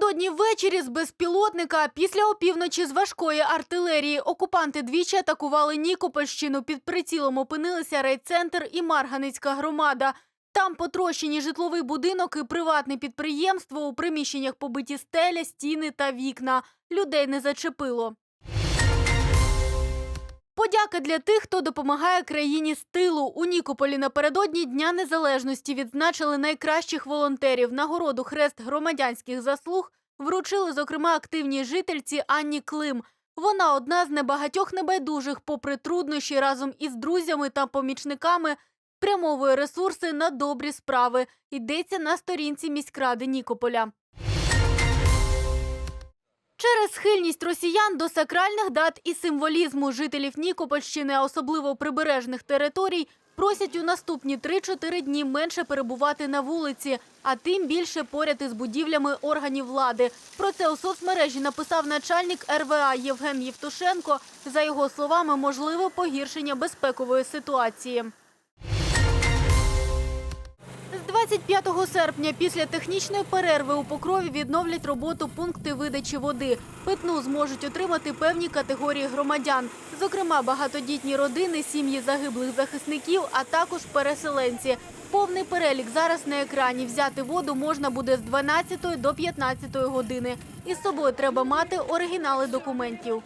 Напередодні ввечері з безпілотника після опівночі з важкої артилерії окупанти двічі атакували Нікопольщину. Під прицілом опинилися райцентр і Марганицька громада. Там потрощені житловий будинок і приватне підприємство. У приміщеннях побиті стеля, стіни та вікна. Людей не зачепило. Подяка для тих, хто допомагає країні з тилу. У Нікополі напередодні Дня Незалежності відзначили найкращих волонтерів. Нагороду хрест громадянських заслуг вручили, зокрема, активній жительці Анні Клим. Вона одна з небагатьох небайдужих, попри труднощі, разом із друзями та помічниками спрямовує ресурси на добрі справи. Йдеться на сторінці міськради Нікополя. Через схильність росіян до сакральних дат і символізму жителів Нікопольщини, а особливо прибережних територій, просять у наступні 3-4 дні менше перебувати на вулиці, а тим більше поряд із будівлями органів влади. Про це у соцмережі написав начальник РВА Євген Євтушенко. За його словами, можливе погіршення безпекової ситуації. З 25 серпня після технічної перерви у Покрові відновлять роботу пункти видачі води. Питну зможуть отримати певні категорії громадян, зокрема багатодітні родини, сім'ї загиблих захисників, а також переселенці. Повний перелік зараз на екрані. Взяти воду можна буде з 12 до 15 години. Із собою треба мати оригінали документів.